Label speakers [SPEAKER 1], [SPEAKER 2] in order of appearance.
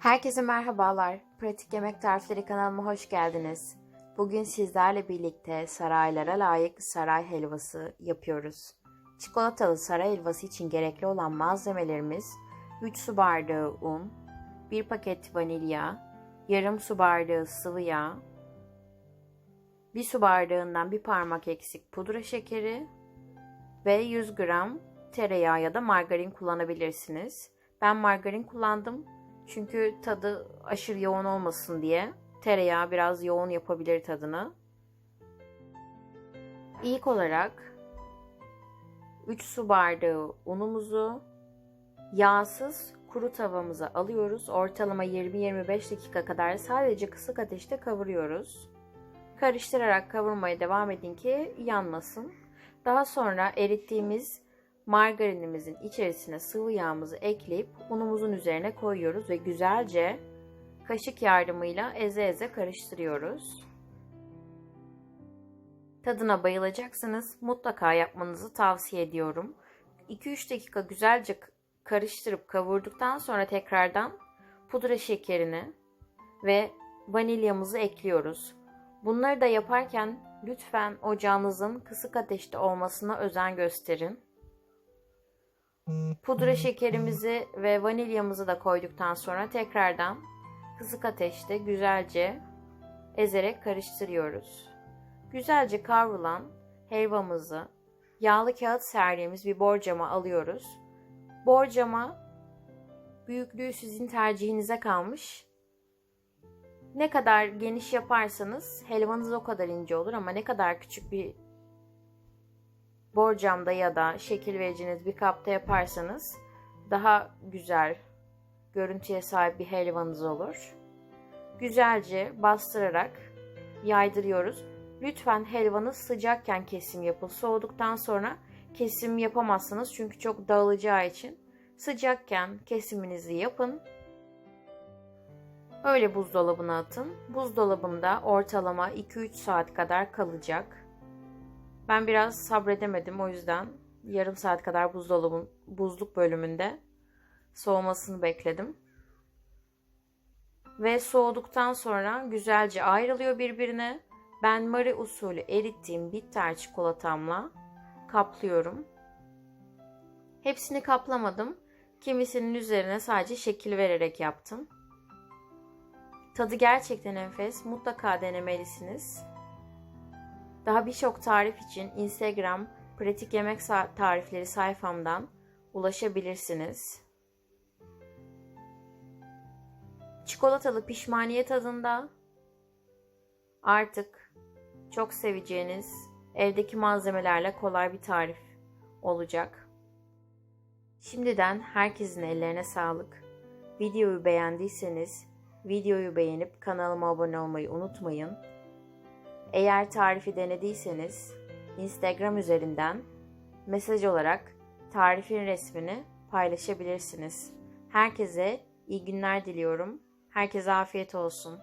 [SPEAKER 1] Herkese merhabalar. Pratik Yemek Tarifleri kanalıma hoş geldiniz. Bugün sizlerle birlikte saraylara layık saray helvası yapıyoruz. Çikolatalı saray helvası için gerekli olan malzemelerimiz 3 su bardağı un, 1 paket vanilya, yarım su bardağı sıvı yağ, 1 su bardağından bir parmak eksik pudra şekeri ve 100 gram tereyağı ya da margarin kullanabilirsiniz. Ben margarin kullandım çünkü tadı aşırı yoğun olmasın diye. Tereyağı biraz yoğun yapabilir tadını. İlk olarak 3 su bardağı unumuzu yağsız kuru tavamıza alıyoruz. Ortalama 20-25 dakika kadar sadece kısık ateşte kavuruyoruz. Karıştırarak kavurmaya devam edin ki yanmasın. Daha sonra erittiğimiz margarinimizin içerisine sıvı yağımızı ekleyip unumuzun üzerine koyuyoruz ve güzelce kaşık yardımıyla eze eze karıştırıyoruz. Tadına bayılacaksınız. Mutlaka yapmanızı tavsiye ediyorum. 2-3 dakika güzelce karıştırıp kavurduktan sonra tekrardan pudra şekerini ve vanilyamızı ekliyoruz. Bunları da yaparken lütfen ocağınızın kısık ateşte olmasına özen gösterin. Pudra şekerimizi ve vanilyamızı da koyduktan sonra tekrardan kısık ateşte güzelce ezerek karıştırıyoruz. Güzelce kavrulan helvamızı yağlı kağıt serdiğimiz bir borcama alıyoruz. Borcama büyüklüğü sizin tercihinize kalmış. Ne kadar geniş yaparsanız helvanız o kadar ince olur ama ne kadar küçük bir borcamda ya da şekil vereceğiniz bir kapta yaparsanız daha güzel görüntüye sahip bir helvanız olur. Güzelce bastırarak yaydırıyoruz. Lütfen helvanız sıcakken kesim yapın. Soğuduktan sonra kesim yapamazsınız çünkü çok dağılacağı için. Sıcakken kesiminizi yapın. Öyle buzdolabına atın. Buzdolabında ortalama 2-3 saat kadar kalacak. Ben biraz sabredemedim o yüzden yarım saat kadar buzdolabın buzluk bölümünde soğumasını bekledim. Ve soğuduktan sonra güzelce ayrılıyor birbirine. Ben Marie usulü erittiğim bitter çikolatamla kaplıyorum. Hepsini kaplamadım. Kimisinin üzerine sadece şekil vererek yaptım. Tadı gerçekten enfes. Mutlaka denemelisiniz. Daha birçok tarif için Instagram pratik yemek tarifleri sayfamdan ulaşabilirsiniz. Çikolatalı pişmaniye tadında artık çok seveceğiniz evdeki malzemelerle kolay bir tarif olacak. Şimdiden herkesin ellerine sağlık. Videoyu beğendiyseniz videoyu beğenip kanalıma abone olmayı unutmayın. Eğer tarifi denediyseniz Instagram üzerinden mesaj olarak tarifin resmini paylaşabilirsiniz. Herkese iyi günler diliyorum. Herkese afiyet olsun.